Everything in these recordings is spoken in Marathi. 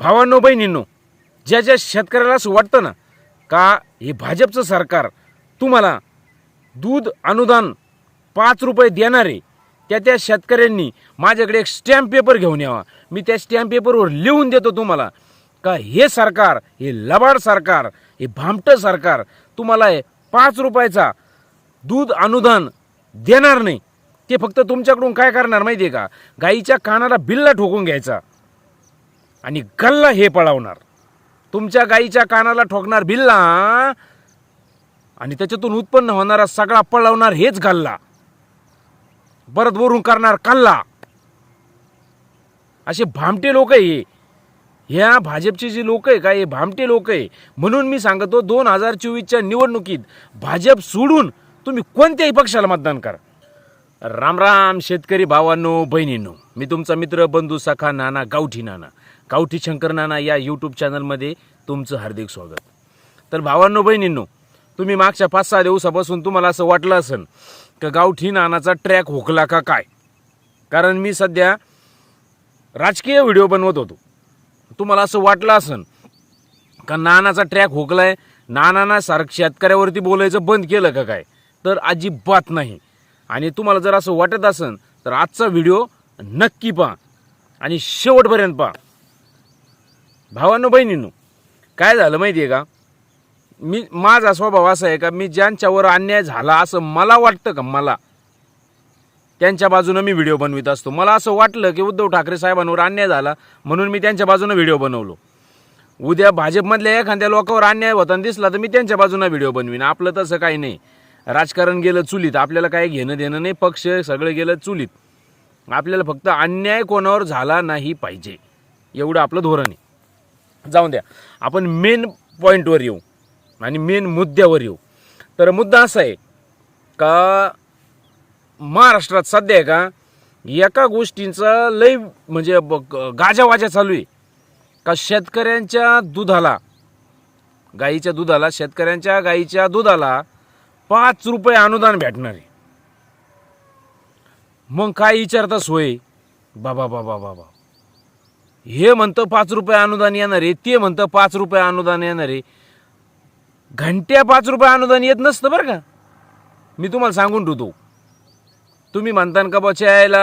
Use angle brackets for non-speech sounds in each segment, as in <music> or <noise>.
भावांनो बहिणींनो ज्या ज्या शेतकऱ्याला असं वाटतं ना का हे भाजपचं सरकार तुम्हाला दूध अनुदान पाच रुपये देणारे त्या त्या शेतकऱ्यांनी माझ्याकडे एक स्टॅम्प पेपर घेऊन यावा. मी त्या स्टॅम्प पेपरवर लिहून देतो तुम्हाला का हे सरकार हे लबाड सरकार हे भामटं सरकार तुम्हाला हे पाच रुपयाचा दूध अनुदान देणार नाही. ते फक्त तुमच्याकडून काय करणार माहिती आहे का? गाईच्या कानाला बिल्ला ठोकून घ्यायचा. आणि गल्ला हे पळवणार. तुमच्या गाईच्या कानाला ठोकणार भिल्ला आणि त्याच्यातून उत्पन्न होणारा सगळा पळवणार हेच गल्ला. परत वरून करणार कल्ला. असे भामटे लोक आहे ह्या भाजपचे जे लोक आहे का हे भामटे लोक आहे. म्हणून मी सांगतो दोन हजार चोवीसच्या निवडणुकीत भाजप सोडून तुम्ही कोणत्याही पक्षाला मतदान करा. राम राम शेतकरी भावांनो बहिणींनो. मी तुमचा मित्र बंधू सखा नाना गावठी नाना. गावठी शंकर नाना या यूट्यूब चॅनलमध्ये तुमचं हार्दिक स्वागत. तर भावांनो बहिणींनो तुम्ही मागच्या पाच सहा दिवसापासून तुम्हाला असं वाटलं असेल का गावठी नानाचा ट्रॅक होकला का काय? कारण मी सध्या राजकीय व्हिडिओ बनवत होतो. तुम्हाला असं वाटलं असेल का नानाचा ट्रॅक होकलाय नानाना सारखं शेतकऱ्यावरती बोलायचं बंद केलं का काय? तर अजिबात नाही. आणि तुम्हाला जर असं वाटत असेल तर आजचा व्हिडिओ नक्की पहा आणि शेवटपर्यंत पहा. भावांनो बहिणींनो काय झालं माहिती आहे का? मी माझा स्वभाव असा आहे का मी ज्यांच्यावर अन्याय झाला असं मला वाटतं का? मला. त्यांच्या बाजूनं मी व्हिडिओ बनवित असतो. मला असं वाटलं की उद्धव ठाकरे साहेबांवर अन्याय झाला म्हणून मी त्यांच्या बाजूनं व्हिडिओ बनवलो. उद्या भाजपमधल्या एखाद्या लोकांवर अन्याय होताना दिसला तर मी त्यांच्या बाजूनं व्हिडिओ बनवीन. आपलं तसं काही नाही. राजकारण गेलं चुलीत. आपल्याला काय घेणं देणं नाही. पक्ष सगळं गेलं चुलीत. आपल्याला फक्त अन्याय कोणावर झाला नाही पाहिजे. एवढं आपलं धोरण आहे. जाऊन द्या. आपण मेन पॉईंटवर येऊ आणि मेन मुद्द्यावर येऊ. तर मुद्दा असा आहे का महाराष्ट्रात सध्या आहे का एका गोष्टींचा लय म्हणजे गाजावाजा चालू आहे. का शेतकऱ्यांच्या दुधाला गाईच्या दुधाला शेतकऱ्यांच्या गाईच्या दुधाला पाच रुपये अनुदान भेटणार आहे. मग काय विचारता सोय? बाबा बाबा बाबा. हे म्हणतं पाच रुपये अनुदान येणार आहे ते म्हणतं पाच रुपये अनुदान येणार आहे. घंट्या पाच रुपये अनुदान येत नसतं बरं का. मी तुम्हाला सांगून ठेवतो. तुम्ही म्हणता का बा यायला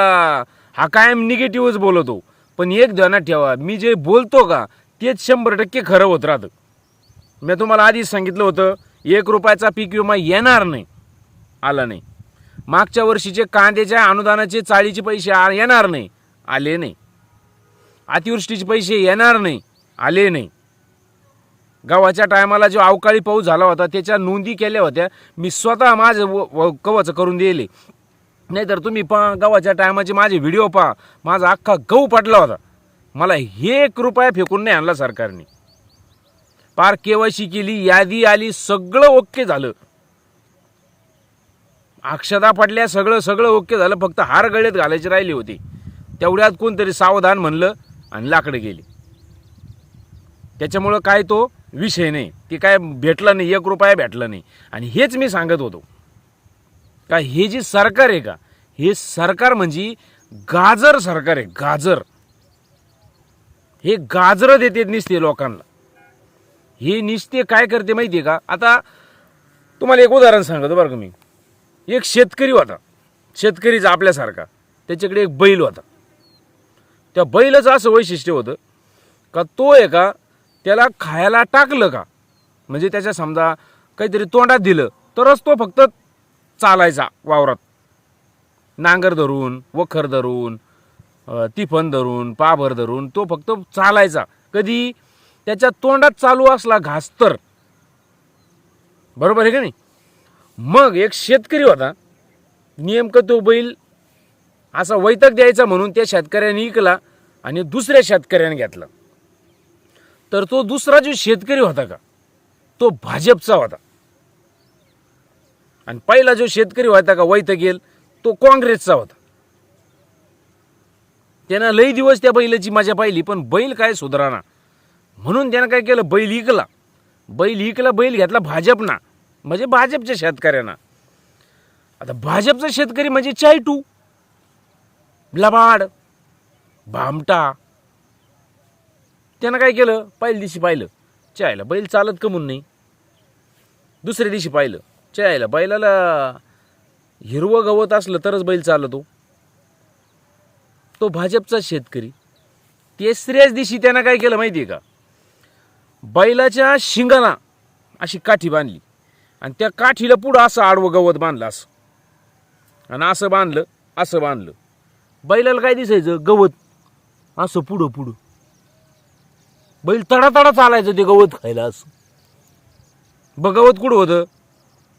हा कायम निगेटिव्हच बोलतो. पण एक ध्यानात ठेवा मी जे बोलतो का तेच शंभर टक्के खरं होत राहतं. मी तुम्हाला आधीच सांगितलं होतं एक रुपयाचा पीक विमा येणार नाही आला नाही. मागच्या वर्षीचे कांद्याच्या अनुदानाचे चाळीचे पैसे आ- येणार नाही आले नाही. अतिवृष्टीचे पैसे येणार नाही आले नाही. गावाच्या टायमाला जो अवकाळी पाऊस झाला होता त्याच्या नोंदी केल्या होत्या. मी स्वतः माझं व- कवच करून दिले. नाहीतर तुम्ही पहा गावाच्या टायमाचे माझे व्हिडिओ पहा. माझा अख्खा गहू पडला होता. मला हे एक रुपया फेकून नाही आणला सरकारने. पार केवायसी केली यादी आली सगळं ओके झालं. अक्षता पडल्या सगळं सगळं ओके झालं. फक्त हार गळ्यात घालायची राहिली होती. तेवढ्यात कोणतरी सावधान म्हणलं आणि लाकडं गेली. त्याच्यामुळं काय तो विषय नाही ते काय भेटलं नाही एक रुपया भेटला नाही. आणि हेच मी सांगत होतो. का हे जे सरकार आहे का हे सरकार म्हणजे गाजर सरकार आहे गाजर. हे गाजर देते निसते लोकांना. हे निसते काय करते माहिती आहे का? आता तुम्हाला एक उदाहरण सांगतो बरं का मी. एक शेतकरी होता. शेतकरीचा आपल्यासारखा. त्याच्याकडे एक बैल होता. त्या बैलाचं असं वैशिष्ट्य होतं का तो आहे का त्याला खायला टाकलं का? म्हणजे त्याच्या समजा काहीतरी तोंडात दिलं तरच तो फक्त चालायचा वावरात. नांगर धरून वखर धरून तिफन धरून पाभर धरून तो फक्त चालायचा. कधी त्याच्या तोंडात चालू असला घास तर. बरोबर आहे का नाही? मग एक शेतकरी होता नेमकं तो बैल असा वैतक द्यायचा म्हणून त्या शेतकऱ्याने इकला आणि दुसऱ्या शेतकऱ्याने घेतला. तर तो दुसरा जो शेतकरी होता का तो भाजपचा होता. आणि पहिला जो शेतकरी होता का वैतकेल तो काँग्रेसचा होता. त्यानं लई दिवस त्या बैलाची मजा पाहिली पण बैल काय सुधाराना. म्हणून त्यानं काय केलं बैल इकला. बैल इकला बैल घेतला भाजपना म्हणजे भाजपच्या शेतकऱ्यांना. आता भाजपचा शेतकरी म्हणजे चायटू. लबाड भामटा. त्यानं काय केलं? पहिल्या दिवशी पाहिलं. चायला बैल चालत कमून नाही. दुसऱ्या दिवशी पाहिलं. चायला बैलाला हिरवं गवत असलं तरच बैल चालतो. तो भाजपचा शेतकरी. तिसऱ्याच दिवशी त्यानं काय केलं माहिती आहे का? बैलाच्या शिंगाला अशी काठी बांधली. आणि त्या काठीला पुढं असं आडवं गवत बांधलं असं. आणि असं बांधलं असं बांधलं. बैलाला काय दिसायचं? गवत. असं पुढं पुढं. बैल तडा तडा चालायचं ते गवत खायला असं. बघ गवत कुठं होतं?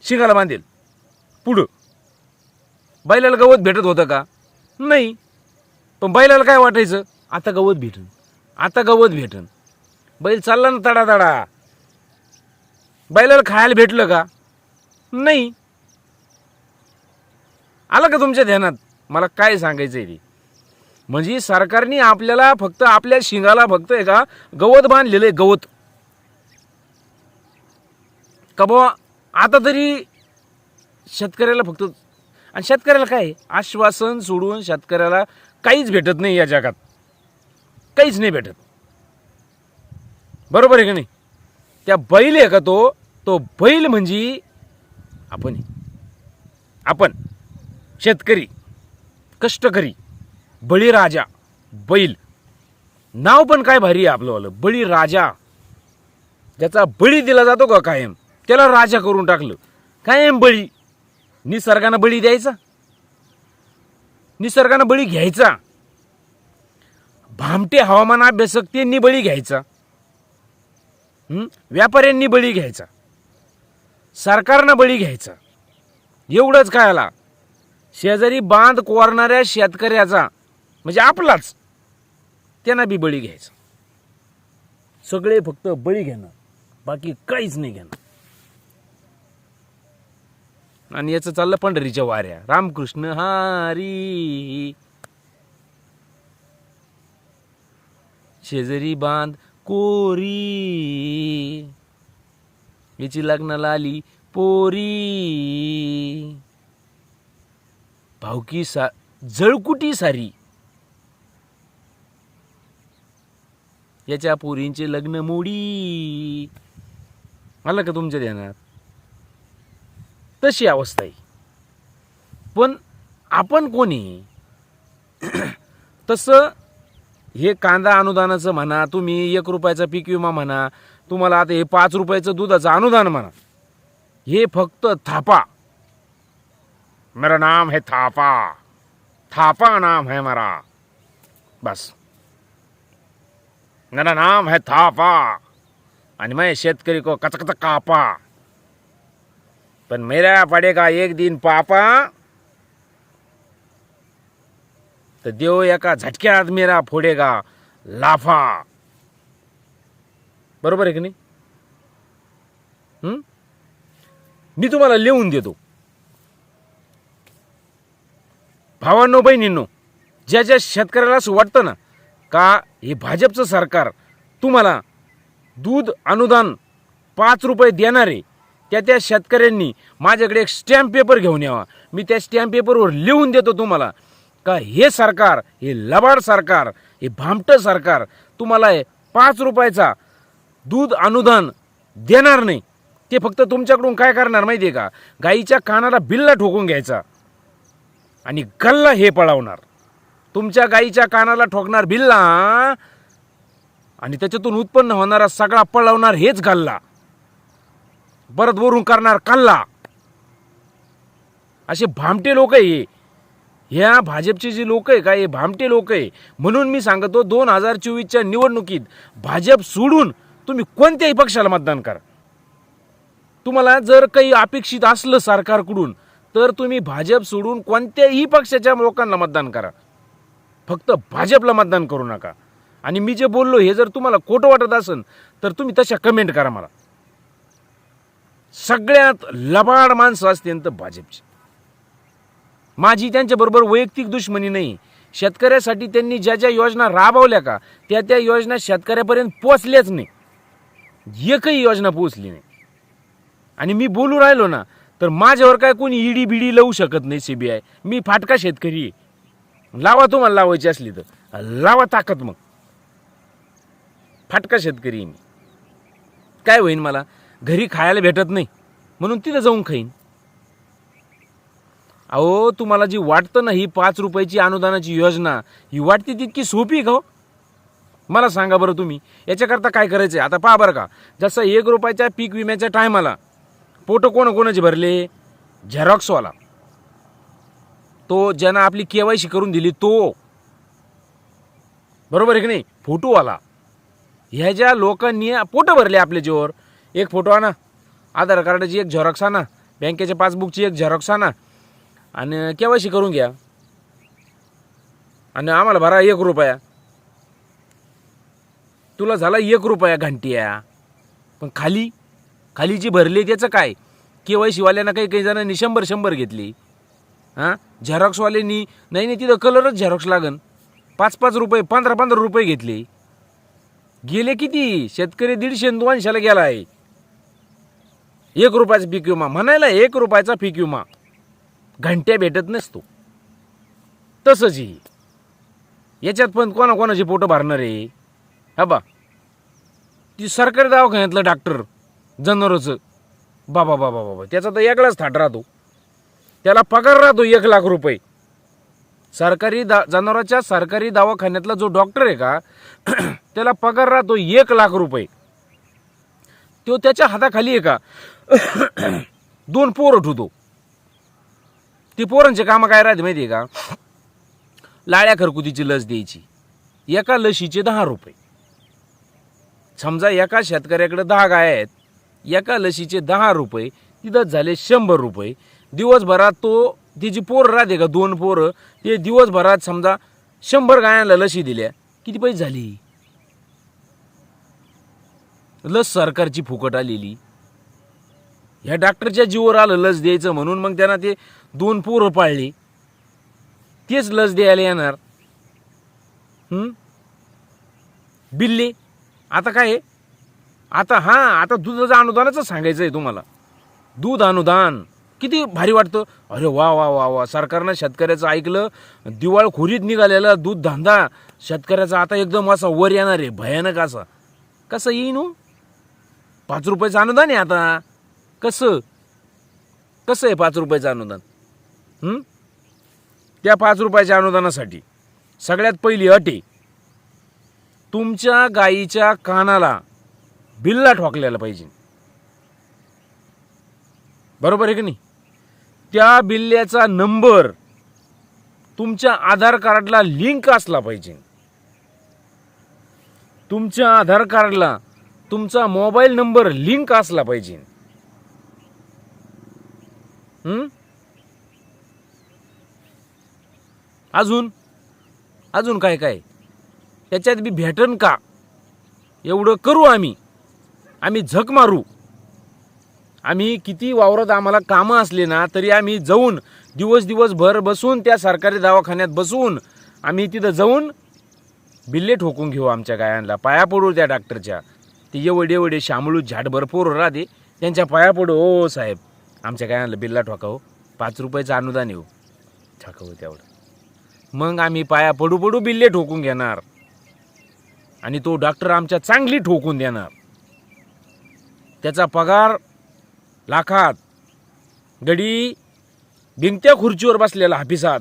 शिंगाला बांधेल. पुढं. बैलाला गवत भेटत होतं का? नाही. पण बैलाला काय वाटायचं? आता गवत भेटन. आता गवत भेटन. बैल चालला ना तडा तडा बैलाला खायला भेटलं का? नाही. आलं का तुमच्या ध्यानात? मला काय सांगायचं आहे ते? म्हणजे सरकारने आपल्याला फक्त आपल्या शिंगाला फक्त आहे का गवत बांधलेलं आहे गवत. का बुवा आता तरी शेतकऱ्याला फक्त आणि शेतकऱ्याला काय आहे? आश्वासन सोडून शेतकऱ्याला काहीच भेटत नाही या जगात. काहीच नाही भेटत. बरोबर आहे का नाही? त्या बैल आहे का तो? तो बैल म्हणजे आपण आपण शेतकरी. कष्टकरी बळीराजा बैल. नाव पण काय भारी आहे आपलंवालं बळीराजा. ज्याचा बळी दिला जातो का कायम त्याला राजा करून टाकलं. कायम बळी. निसर्गानं बळी द्यायचा. निसर्गानं बळी घ्यायचा. भामटे हवामान अभ्यासक त्यांनी बळी घ्यायचा. व्यापाऱ्यांनी बळी घ्यायचा. सरकारनं बळी घ्यायचा. एवढंच काय आला? शेजारी बांध कोरणाऱ्या शेतकऱ्याचा म्हणजे आपलाच त्यांना बी बळी घ्यायचा. सगळे फक्त बळी घेणं बाकी काहीच नाही घेणं. आणि याचं चाललं पंढरीच्या वाऱ्या. रामकृष्ण हारी. शेजारी बांध कोरी. याची लग्नाला आली पोरी. भावकी सा जळकुटी सारी. याच्या पोरींचे लग्न मोडी. आलं का तुमच्या ध्यानात? तशी अवस्था आहे. पण आपण कोणी? <clears throat> तसं हे कांदा अनुदानाचं म्हणा तुम्ही एक रुपयाचा पीक विमा म्हणा तुम्हाला आता हे पाच रुपयाचं दुधाचं अनुदान म्हणा हे फक्त थापा. मेरा नाम है थापा। थापा नाम है मेरा। बस। मेरा नाम है थापा। आणि मैं शेतकरी को कच कापा। पण मेरा पडेगा एक दिन पापा। तर देव एका झटक्यात मेरा फोडेगा लाफा। बरोबर आहे की नाही? मी तुम्हाला लिहून देतो. भावांनो बहिणींनो ज्या ज्या शेतकऱ्याला असं वाटतं ना का हे भाजपचं सरकार तुम्हाला दूध अनुदान पाच रुपये देणारे त्या त्या शेतकऱ्यांनी माझ्याकडे एक स्टॅम्प पेपर घेऊन यावा. मी त्या स्टॅम्प पेपरवर लिहून देतो तुम्हाला का हे सरकार हे लबाड सरकार हे भामटं सरकार तुम्हाला हे पाच रुपयाचा दूध अनुदान देणार नाही. ते फक्त तुमच्याकडून काय करणार माहिती आहे का? गाईच्या कानाला बिल्ला ठोकून घ्यायचा. आणि गल्ला हे पळवणार. तुमच्या गाईच्या कानाला ठोकणार भिल्ला आणि त्याच्यातून उत्पन्न होणारा सगळा पळवणार हेच गल्ला. परत वरून करणार कल्ला. असे भामटे लोक आहे ह्या भाजपचे जे लोक आहे का हे भामटे लोक आहे. म्हणून मी सांगतो दोन हजार चोवीसच्या निवडणुकीत भाजप सोडून तुम्ही कोणत्याही पक्षाला मतदान करा. तुम्हाला जर काही अपेक्षित असलं सरकारकडून तर तुम्ही भाजप सोडून कोणत्याही पक्षाच्या लोकांना मतदान करा. फक्त भाजपला मतदान करू नका. आणि मी जे बोललो हे जर तुम्हाला खोटं वाटत असेल तर तुम्ही तशा कमेंट करा मला. सगळ्यात लबाड माणसं असतील तर भाजपची. माझी त्यांच्याबरोबर वैयक्तिक दुश्मनी नाही. शेतकऱ्यासाठी त्यांनी ज्या ज्या योजना राबवल्या का त्या त्या योजना शेतकऱ्यापर्यंत पोचल्याच नाही. एकही योजना पोचली नाही. आणि मी बोलू राहिलो ना तर माझ्यावर काय कोणी ईडी बिडी लावू शकत नाही सीबीआय मी फाटका शेतकरी आहे. लावा तुम्हाला लावायची असली तर. लावा ताकद मग. फाटका शेतकरी आहे मी. काय होईन मला? घरी खायला भेटत नाही. म्हणून तिथं जाऊन खाईन. अहो तुम्हाला जी वाटतं ना ही पाच रुपयाची अनुदानाची योजना ही वाटते तितकी सोपी का हो? मला सांगा बरं तुम्ही. याच्याकरता काय करायचं आहे आता पहा बरं का. जसं एक रुपयाच्या पीक विम्याच्या टायमाला पोटं कोण कोणाचे भरले? झेरॉक्सवाला तो ज्यानं आपली केवायसी करून दिली तो. बरोबर आहे की नाही? फोटोवाला. ह्या ज्या लोकांनी पोटं भरले आपल्या जीवर एक फोटो आणा. आधार कार्डाची एक झेरॉक्स आणा. बँकेच्या पासबुकची एक झेरॉक्स आणा. आणि केवायसी करून घ्या. आणि आम्हाला भरा एक रुपया. तुला झाला एक रुपया घंटिया. पण खाली खाली जी भरली त्याचं काय? केवायसीवाल्यांना काही काही जणांनी शंभर शंभर घेतली. हां? झेरॉक्सवाल्यांनी नाही नाही तिथं कलरच झेरॉक्स लागन. पाच पाच रुपये पंधरा पंधरा रुपये घेतले. गेले किती? शेतकरी दीडशे दोनशेला गेला आहे एक रुपयाचा पीक विमा. म्हणायला एक रुपयाचा पीक विमा. घंट्या भेटत नसतो. तसंच ही. याच्यात पण कोणाकोणाची पोटं भरणार आहे? हा बा. ती सरकारी दवाखान्यातलं डॉक्टर जनावरचं. बाबा बाबा बाबा. त्याचा तर एकलाच थाट राहतो. त्याला पगार राहतो एक लाख रुपये. सरकारी दा जनावराच्या सरकारी दवाखान्यातला जो डॉक्टर आहे का <clears throat> त्याला पगार राहतो एक लाख रुपये. तो त्याच्या हाताखाली आहे का <clears throat> दोन पोरं ठेवतो. ती पोरांचे कामं काय राहते माहिती आहे का? लाळ्या खरकुतीची लस द्यायची. एका लशीचे दहा रुपये. समजा एका शेतकऱ्याकडे दहा गाय आहेत एका लशीचे दहा रुपये तिथं झाले शंभर रुपये. दिवसभरात तो तिची पोरं राहते का दोन पोरं ते दिवसभरात समजा शंभर गायांना लशी दिल्या किती पैसे झाली? लस सरकारची फुकट आलेली. ह्या डॉक्टरच्या जीवर आलं लस द्यायचं म्हणून मग त्यांना ते दोन पोरं पाळली. तेच लस द्यायला येणार. बिल्ली. आता काय आहे? आता हां आता दुधाचं अनुदानाचं सांगायचं आहे तुम्हाला. दूध अनुदान. किती भारी वाटतं. अरे वा वा वा वा. सरकारनं शेतकऱ्याचं ऐकलं. दिवाळखोरीत निघालेला दूध धंदा. शेतकऱ्याचा आता एकदम असा वर येणार आहे. भयानक असा. कसं येईन हो? पाच रुपयाचं अनुदान आहे आता. कसं? कसं आहे पाच रुपयाचं अनुदान? त्या पाच रुपयाच्या अनुदानासाठी. सगळ्यात पहिली अटी तुमच्या गाईच्या कानाला बिल्ला ठोकलेला पाहिजे. बरोबर आहे की नाही? त्या बिल्ल्याचा नंबर तुमच्या आधार कार्डला लिंक असला पाहिजे. तुमच्या आधार कार्डला तुमचा मोबाईल नंबर लिंक असला पाहिजे. अजून? अजून काय काय? त्याच्यात बी भेटन का? एवढं करू आम्ही. आम्ही झक मारू. आम्ही किती वावरत आम्हाला कामं असले ना तरी आम्ही जाऊन दिवस दिवसभर बसून त्या सरकारी दवाखान्यात बसून आम्ही तिथं जाऊन बिल्ले ठोकून घेऊ आमच्या गायांना. पाया पडू त्या डॉक्टरच्या. ते एवढे एवढे शामळू झाड भरपूर राहते. त्यांच्या पाया पडू ओ साहेब. आमच्या गायांना बिल्ला ठोकावं. पाच रुपयाचं अनुदान येऊ. ठोकावं तेवढं. मग आम्ही पाया पडू पडू बिल्ले ठोकून घेणार. आणि तो डॉक्टर आमच्या चांगली ठोकून देणार. त्याचा पगार लाखात. गडी भिंगत्या खुर्चीवर बसलेला हाफिसात.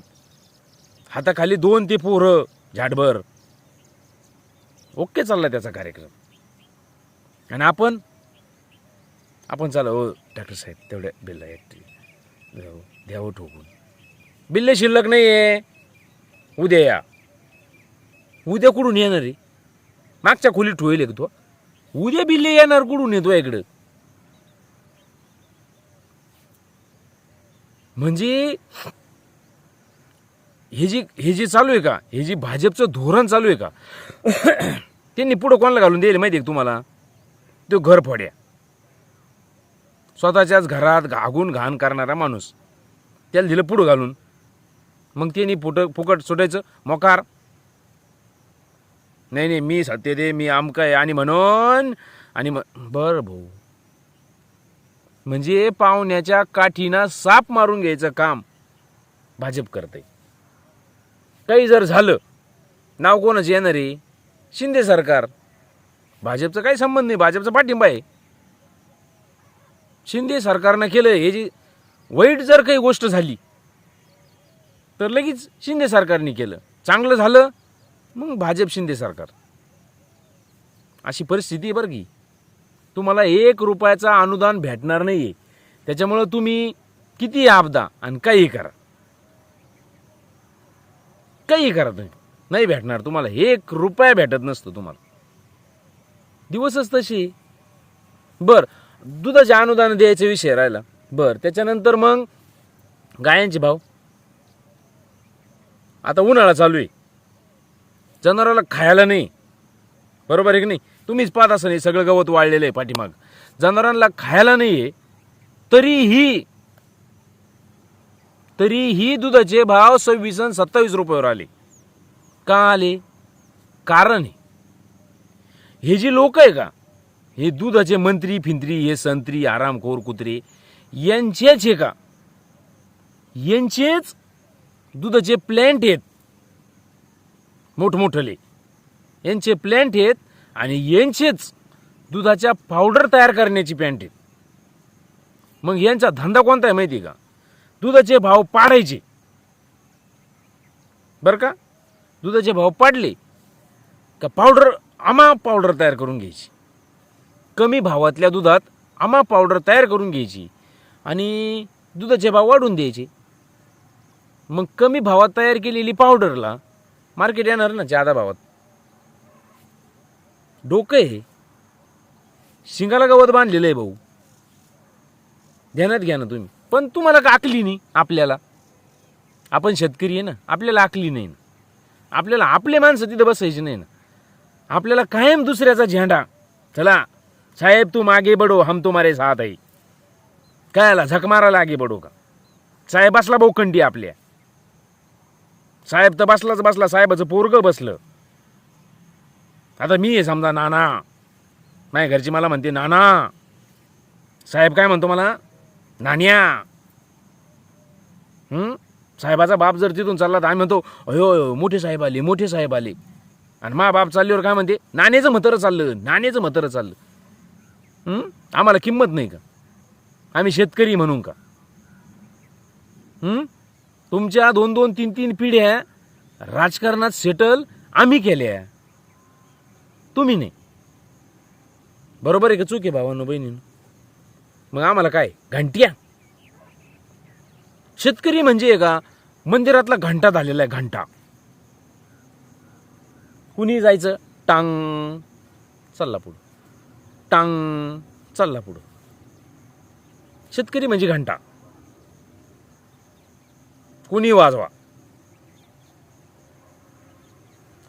हाताखाली दोन ते पोरं झाडभर. ओके चालला त्याचा कार्यक्रम. आणि आपण आपण चाल हो डॉक्टर साहेब तेवढ्या बिल्ला एक द्यावं ठोकून. बिल्ले शिल्लक नाही आहे उद्या या. उद्या कुठून येणार रे मागच्या खोलीत ठोईल एक तो. उद्या बिल्ले येणार कुठून येतो इकडं? म्हणजे हे जी हे जे चालू आहे का? हे जी भाजपचं धोरण चालू आहे का? त्यांनी पुढं कोणाला घालून दिले माहिती आहे तुम्हाला? तो घर फोड्या स्वतःच्याच घरात घागून घाण करणारा माणूस. त्याला दिलं पुढं घालून. मग त्यांनी फुट फुकट सुटायचं मोकार. नाही नाही मी सत्य दे मी आमकं आहे. आणि म्हणून आणि म बरं भाऊ. म्हणजे पाहुण्याच्या काठीना साप मारून घ्यायचं काम भाजप करते काही जर झालं नाव कोणाचं येणार आहे? शिंदे सरकार. भाजपचा काही संबंध नाही भाजपचा पाठिंबा आहे. शिंदे सरकारनं केलं हे जे वाईट जर काही गोष्ट झाली तर लगेच शिंदे सरकारने केलं. चांगलं झालं मग भाजप शिंदे सरकार. अशी परिस्थिती आहे बरं की. तुम्हाला एक रुपयाचा अनुदान भेटणार नाही आहे त्याच्यामुळं तुम्ही किती आपदा आणि काही करा. काही करा तुम्ही. नाही भेटणार तुम्हाला. एक रुपया भेटत नसतो तुम्हाला. दिवसच तशी. बर दुधाचे अनुदान द्यायचा विषय राहिला. बर त्याच्यानंतर मग गायांचे भाव. आता उन्हाळा चालू आहे. जनावराला खायला नाही. बरोबर आहे की नाही? तुम्हीच पाहत असं नाही सगळं गवत वाळलेलं आहे पाठीमाग. जनावरांना खायला नाही आहे तरीही तरीही दुधाचे भाव सव्वीस आणि सत्तावीस रुपयावर आले. का आले? कारण आहे हे जे लोक आहे का हे दुधाचे मंत्री फिंत्री हे संत्री आरामखोर कुत्रे यांचेच हे का? यांचेच दुधाचे प्लॅन्ट आहेत. मोठमोठले. यांचे प्लॅन्ट आहेत आणि यांचेच दुधाच्या पावडर तयार करण्याची पॅन्टीन मग यांचा धंदा कोणता आहे माहिती आहे का? दुधाचे भाव पाडायचे. बरं का? दुधाचे भाव पाडले का पावडर आमा पावडर तयार करून घ्यायची. कमी भावातल्या दुधात आमा पावडर तयार करून घ्यायची आणि दुधाचे भाव वाढून द्यायचे. मग कमी भावात तयार केलेली पावडरला मार्केट येणार ना जादा भावात? डोकं आहे शिंगाला गवत बांधलेलं आहे भाऊ. ध्यानात घ्या ना तुम्ही. पण तुम्हाला का आकली नाही आपल्याला? आपण शेतकरी आहे ना आपल्याला आकली नाही ना. आपल्याला आपले माणसं तिथं बसायचे नाही ना. आपल्याला कायम दुसऱ्याचा झेंडा. चला साहेब तू मागे बडो हम तुम्हारे साथ आहे. कायला झक मारायला आगे बडो का? साहेब बसला बोखंडी आपल्या. साहेब तर बसलाच बसला साहेबाचं पोरग बसलं. आता मी आहे समजा नाना. नाही घरची मला म्हणते नाना साहेब काय म्हणतो मला? नान्या. साहेबाचा बाप जर तिथून चालला तर आम्ही म्हणतो अयो अयो मोठे साहेब आले मोठे साहेब आले. आणि मा बाप चालल्यावर काय म्हणते? नाण्याचं म्हतरं चाललं नाण्याचं म्हतरं चाललं. आम्हाला किंमत नाही का? आम्ही शेतकरी म्हणून का? तुमच्या दोन दोन तीन तीन पिढ्या राजकारणात सेटल आम्ही केल्या. तुम्ही नाही. बरोबर आहे का चूक आहे भावांनो बहिणीनं? मग आम्हाला काय घंटिया? शेतकरी म्हणजे का मंदिरातला घंटा झालेला आहे घंटा. कुणी जायचं टांग चालला पुढं. टांग चालला पुढं. शेतकरी म्हणजे घंटा. कुणी वाजवा.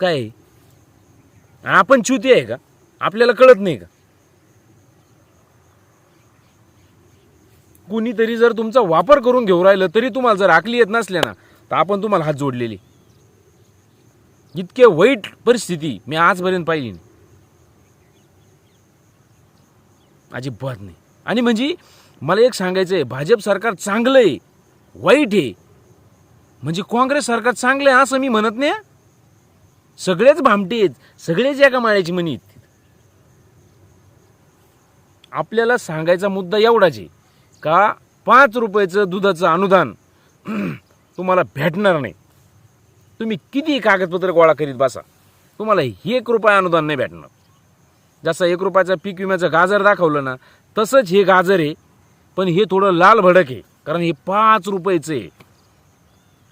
काय? आपण च्युती आहे का? आपल्याला कळत नाही का? कुणीतरी जर तुमचा वापर करून घेऊ राहिलं तरी तुम्हाला जर आकली येत नसल्या ना तर आपण तुम्हाला हात जोडलेले. इतके वाईट परिस्थिती मी आजपर्यंत पाहिली नाही. अजिबात नाही. आणि म्हणजे मला एक सांगायचं आहे भाजप सरकार चांगलं आहे वाईट आहे. म्हणजे काँग्रेस सरकार चांगलं आहे असं मी म्हणत नाही सगळेच भामटे आहेत. सगळेच एका माळ्याची मनी आहेत. आपल्याला सांगायचा मुद्दा एवढाच आहे का पाच रुपयाचं दुधाचं अनुदान <clears throat> तुम्हाला भेटणार नाही. तुम्ही किती कागदपत्र गोळा करीत बसा तुम्हाला एक रुपया अनुदान नाही भेटणार. जसं एक रुपयाचा पीक विम्याचं गाजर दाखवलं ना तसंच हे गाजर आहे पण हे थोडं लाल भडक आहे कारण हे पाच रुपयाचं आहे.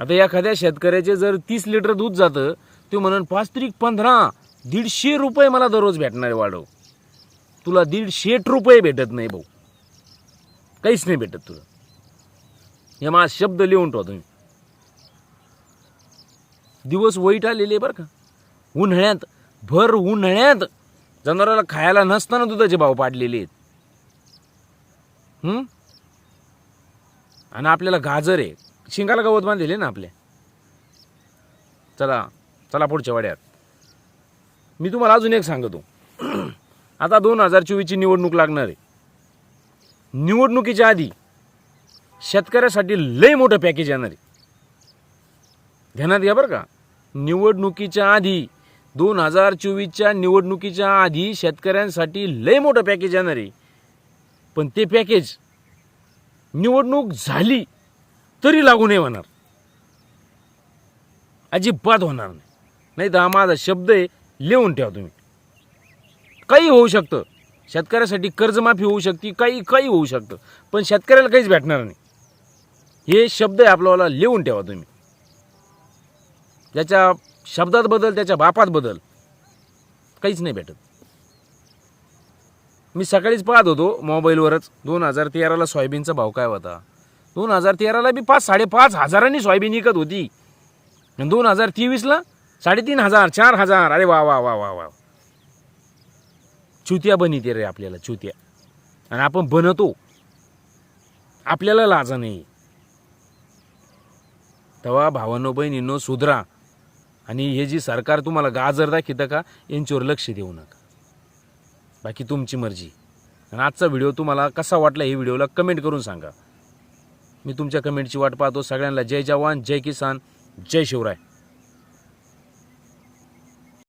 आता एखाद्या शेतकऱ्याचे जर तीस लिटर दूध जातं ते म्हणून पाच त्रिक पंधरा दीडशे रुपये मला दररोज भेटणारे वाढव. तुला दीडशे रुपये भेटत नाही भाऊ. काहीच नाही भेटत तुला. हे माझा शब्द लिहून ठेवा तुम्ही. दिवस वाईट आलेले बरं का. उन्हाळ्यात भर उन्हाळ्यात जनावराला खायला नसताना दुधाचे भाव पाडलेले आहेत. आणि आपल्याला गाजर आहे. शिंगाला गवत बांधलेले ना आपल्या चला. चला पुढच्या वाड्यात. मी तुम्हाला अजून एक सांगतो. <clears throat> आता दोन हजार चोवीसची निवडणूक लागणार आहे. निवडणुकीच्या आधी शेतकऱ्यासाठी लय मोठं पॅकेज येणार आहे. ध्यानात घ्या बरं का. निवडणुकीच्या आधी दोन हजार चोवीसच्या निवडणुकीच्या आधी शेतकऱ्यांसाठी लय मोठं पॅकेज येणार आहे. पण ते पॅकेज निवडणूक झाली तरी लागू नाही होणार. अजिबात होणार नाही. नाही तर हा माझा शब्द आहे लिहून ठेवा तुम्ही. काही होऊ शकतं. शेतकऱ्यासाठी कर्जमाफी होऊ शकते काही काही होऊ शकतं. पण शेतकऱ्याला काहीच भेटणार नाही. हे शब्द आहे आपल्याला लिहून ठेवा तुम्ही. त्याच्या शब्दात बदल त्याच्या बापात बदल काहीच नाही भेटत. मी सकाळीच पाहत होतो मोबाईलवरच दोन हजार तेराला सोयाबीनचा भाव काय होता? दोन हजार तेराला बी पाच साडेपाच हजारांनी सोयाबीन विकत होती. आणि दोन हजार तेवीसला साडेतीन हजार चार हजार. अरे वा वा वा वा वा. चुत्या बनिते रे आपल्याला चुत्या. आणि आपण बनतो. आपल्याला लाजा नाही. तेव्हा भावानो बहिणींनो सुधरा. आणि हे जी सरकार तुम्हाला गाजर दाखितं का यांच्यावर लक्ष देऊ नका. बाकी तुमची मर्जी. आणि आजचा व्हिडिओ तुम्हाला कसा वाटला हे व्हिडिओला कमेंट करून सांगा. मी तुमच्या कमेंटची वाट पाहतो. सगळ्यांना जय जवान जय किसान जय शिवराय.